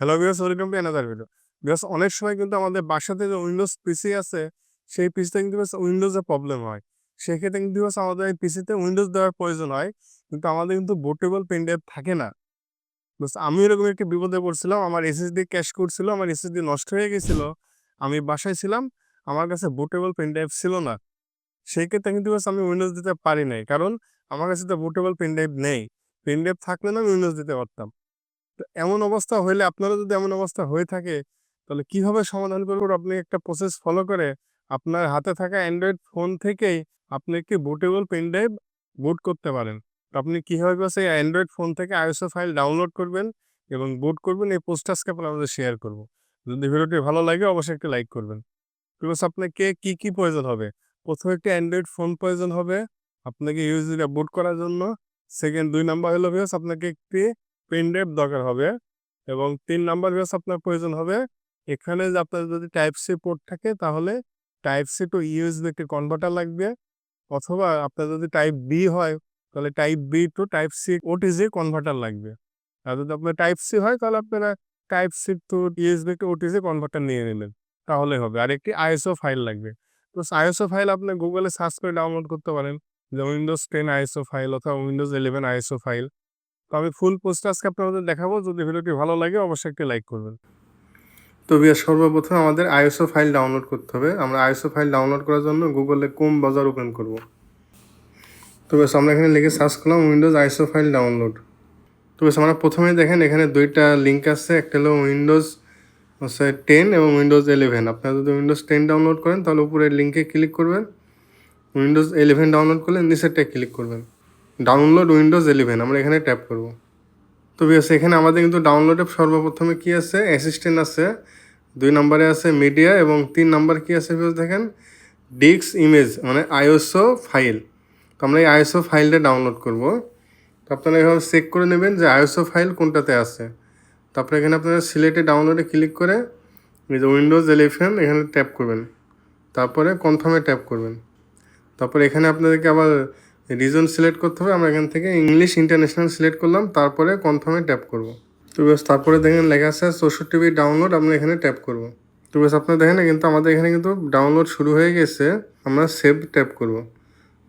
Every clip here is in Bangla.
Hello viewers welcome to another video viewers অনেক সময় কিন্তু আমাদের বাসাতে যে উইন্ডোজ পিসি আছে, সেই পিসিতে কিন্তু উইন্ডোজে প্রবলেম হয়। সেক্ষেত্রে কিন্তু আমাদের এই পিসিতে উইন্ডোজ দেওয়ার প্রয়োজন হয়, কিন্তু আমাদের কিন্তু বোটেবল পেন ড্রাইভ থাকে না। আমি এরকম একটি বিপদে পড়ছিলাম, আমার এসএসডি ক্যাশ করছিল আমার এসএসডি নষ্ট হয়ে গেছিল, আমি বাসায় ছিলাম, আমার কাছে বোটেবল পেন ড্রাইভ ছিল না। সেই ক্ষেত্রে কিন্তু আমি উইন্ডোজ দিতে পারি নাই, কারণ আমার কাছে তো বোটেবল পেন ড্রাইভ নেই। পেন ড্রাইভ থাকলে না আমি উইন্ডোজ দিতে পারতাম। এমন অবস্থা হইলে আপনারও যদি এমন অবস্থা হয়ে থাকে, তাহলে কীভাবে সমাধান করবেন আপনি একটা প্রসেস ফলো করে আপনার হাতে থাকা অ্যান্ড্রয়েড ফোন থেকেই আপনি একটি বুটেবল পেন ড্রাইভ বুট করতে পারেন। আপনি কীভাবে সেই অ্যান্ড্রয়েড ফোন থেকে আইএসও ফাইল ডাউনলোড করবেন এবং বুট করবেন, এই পোস্টার্সকে আপনার আমাদের শেয়ার করব। যদি ভিডিওটি ভালো লাগে, অবশ্যই একটি লাইক করবেন। বিকজ আপনাকে কি কি প্রয়োজন হবে? প্রথমে একটি অ্যান্ড্রয়েড ফোন প্রয়োজন হবে, আপনাকে ইউজিটা বুট করার জন্য। সেকেন্ড দুই নাম্বার হলো ভিউস আপনাকে একটি পেন ড্রাইভ দরকার হবে এবং তিন নাম্বার ভিউস আপনার প্রয়োজন হবে, এখানে আপনার যদি টাইপ সি পোর্ট থাকে তাহলে টাইপ সি টু ইউএসবি একটি কনভার্টার লাগবে অথবা আপনার যদি টাইপ বি হয় তাহলে type B to type C OTG converter লাগবে। আর যদি আপনার টাইপ সি হয় তাহলে আপনারা type C to USB to OTG converter নিয়ে নেবেন, তাহলে হবে। আর একটি আইএসও ফাইল লাগবে। তো আইএসও ফাইল আপনি গুগলে সার্চ করে ডাউনলোড করতে পারেন যে উইন্ডোজ টেন আইএসও ফাইল অথবা উইন্ডোজ ইলেভেন আইএসও ফাইল তো আমি ফুল পোস্ট আজকে আপনাদের দেখাবো। যদি ভিডিওটি ভালো লাগে, অবশ্যই একটি লাইক করবেন। তো বিয়ার সর্বপ্রথম আমাদের আইএসও ফাইল ডাউনলোড করতে হবে। আমরা আইএসও ফাইল ডাউনলোড করার জন্য গুগলে কোম বাজার ওপেন করব। তো বেশ আমরা এখানে লিখে সার্চ করলাম উইন্ডোজ আইএসও ফাইল ডাউনলোড তো বেশ আমরা প্রথমেই দেখেন এখানে দুইটা লিঙ্ক আছে। একটা হলো উইন্ডোজ হচ্ছে টেন এবং উইন্ডোজ ইলেভেন আপনারা যদি উইন্ডোজ টেন ডাউনলোড করেন, তাহলে উপরের লিঙ্কে ক্লিক করবেন। উইন্ডোজ ইলেভেন ডাউনলোড করলে নিচেরটায় ক্লিক করবেন। ডাউনলোড উইন্ডোজ ইলেভেন আমরা এখানে ট্যাপ করব। তো বিয়াস এখানে আমাদের কিন্তু ডাউনলোডে সর্বপ্রথমে কি আছে? অ্যাসিস্ট্যান্ট আছে, দুই নম্বরে আছে মিডিয়া এবং তিন নাম্বার কি আছে বিয়াস দেখেন? ডিক্স ইমেজ মানে আইওসো ফাইল তো আমরা এই আইএসও ফাইলটা ডাউনলোড করব। তো আপনারা এভাবে চেক করে নেবেন যে আইএসও ফাইল কোনটাতে আছে। তারপরে এখানে আপনারা সিলেটে ডাউনলোডে ক্লিক করে উইন্ডোজ ইলেভেন এখানে ট্যাপ করবেন। তারপরে কনফার্মে ট্যাপ করবেন। তারপরে এখানে আপনাদেরকে আবার রিজন সিলেক্ট করতে হবে, আমরা এখান থেকে ইংলিশ ইন্টারন্যাশনাল সিলেক্ট করলাম, তারপরে কনফার্মে ট্যাপ করব। তো বেশ তারপরে দেখেন লেখা আছে চৌষট্টি বি ডাউনলোড আমরা এখানে ট্যাপ করব। তো বেশ আপনারা দেখেন কিন্তু আমাদের এখানে কিন্তু ডাউনলোড শুরু হয়ে গেছে, আমরা সেভ ট্যাপ করব।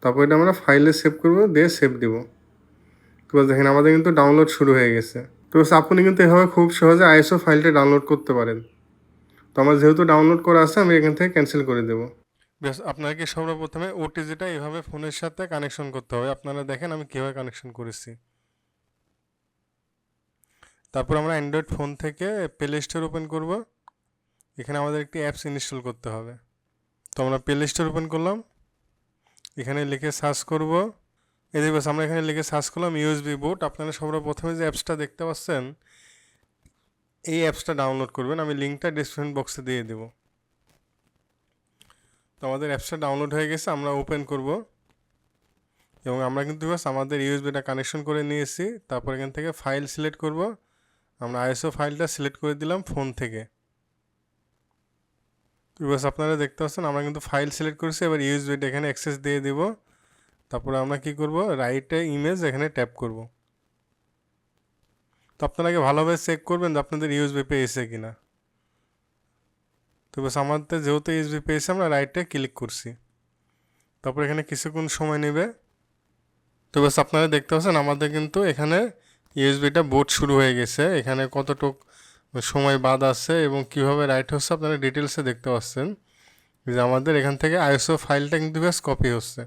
তারপর এটা আমরা ফাইলে সেভ করব, দিয়ে সেভ দিব। তো বেশ দেখেন আমাদের কিন্তু ডাউনলোড শুরু হয়ে গেছে। তো বেশ আপনি কিন্তু এভাবে খুব সহজে আইএসও ফাইলটা ডাউনলোড করতে পারেন। তো আমার যেহেতু ডাউনলোড করা আছে, আমি এখান থেকে ক্যান্সেল করে দেবো। বেশ আপনাকে সর্বপ্রথমে ওটিজিটা এভাবে ফোনের সাথে কানেকশন করতে হবে। আপনারা দেখেন আমি কীভাবে কানেকশন করেছি। তারপর আমরা অ্যান্ড্রয়েড ফোন থেকে প্লে স্টোর ওপেন করব। এখানে আমাদের একটি অ্যাপস ইনস্টল করতে হবে। তো আমরা প্লে স্টোর ওপেন করলাম। এখানে লিখে সার্চ করব। এদের বাস আমরা এখানে লিখে সার্চ করলাম ইউএসবি বোর্ড আপনারা সর্বপ্রথমে যে অ্যাপসটা দেখতে পাচ্ছেন, এই অ্যাপসটা ডাউনলোড করবেন। আমি লিঙ্কটা ডিসক্রিপশন বক্সে দিয়ে দেবো। তো আমাদের অ্যাপসটা ডাউনলোড হয়ে গেছে, আমরা ওপেন করব। এবং আমরা কিন্তু বাস আমাদের ইউএসবিটা কানেকশন করে নিয়েছি, তারপর এখান থেকে ফাইল সিলেক্ট করব। আমরা আইএসও ফাইলটা সিলেক্ট করে দিলাম ফোন থেকে। বাস আপনারা দেখতে পাচ্ছেন, আমরা কিন্তু ফাইল সিলেক্ট করেছি, এবার ইউএসবিটা এখানে অ্যাক্সেস দিয়ে দিব। তারপরে আমরা কি করব? রাইটে ইমেজ এখানে ট্যাপ করব। তো আপনারা আগে ভালোভাবে চেক করবেন যে আপনাদের ইউএসবি পেয়েছে কিনা? তো বাস আমাদের যেহেতু ইউএসবি পেয়েছে, আমরা রাইটে ক্লিক করছি। তারপর এখানে কিছুক্ষণ সময় নেবে। তো বাস আপনারা দেখতে পাচ্ছেন, আমাদের কিন্তু এখানে ইউএসবিটা বোট শুরু হয়ে গেছে। এখানে কতটুক সময় বাদ আছে এবং কীভাবে রাইট হচ্ছে আপনারা ডিটেলসে দেখতে পাচ্ছেন। যে আমাদের এখান থেকে আইএসও ফাইলটা কিন্তু বেশ কপি হচ্ছে।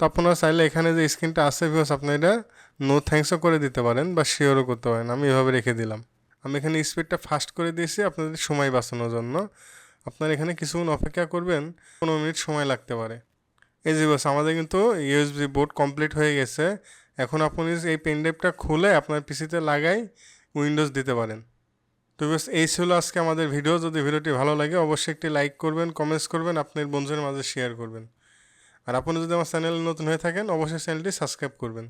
তো আপনারা চাইলে এখানে যে স্ক্রিনটা আছে বিকজ আপনি এটা নো থ্যাংকসও করে দিতে পারেন বা শেয়ারও করতে পারেন। আমি এভাবে রেখে দিলাম। আমি এখানে স্পিডটা ফাস্ট করে দিয়েছি আপনাদের সময় বাঁচানোর জন্য। আপনারা এখানে কিছুক্ষণ অপেক্ষা করবেন, পনেরো মিনিট সময় লাগতে পারে। এই যে বাস, আমাদের কিন্তু ইউএসবি বোর্ড কমপ্লিট হয়ে গেছে। এখন আপনি এই পেন ড্রাইভটা খুলে আপনার পিসিতে লাগাই উইন্ডোজ দিতে পারেন। তো বাস, এই ছিল আজকে আমাদের ভিডিও যদি ভিডিওটি ভালো লাগে, অবশ্যই একটি লাইক করবেন কমেন্টস করবেন, আপনার বন্ধুদের মাঝে শেয়ার করবেন। আর আপনি যদি আমার চ্যানেল নতুন হয়ে থাকেন, অবশ্যই চ্যানেলটি সাবস্ক্রাইব করবেন।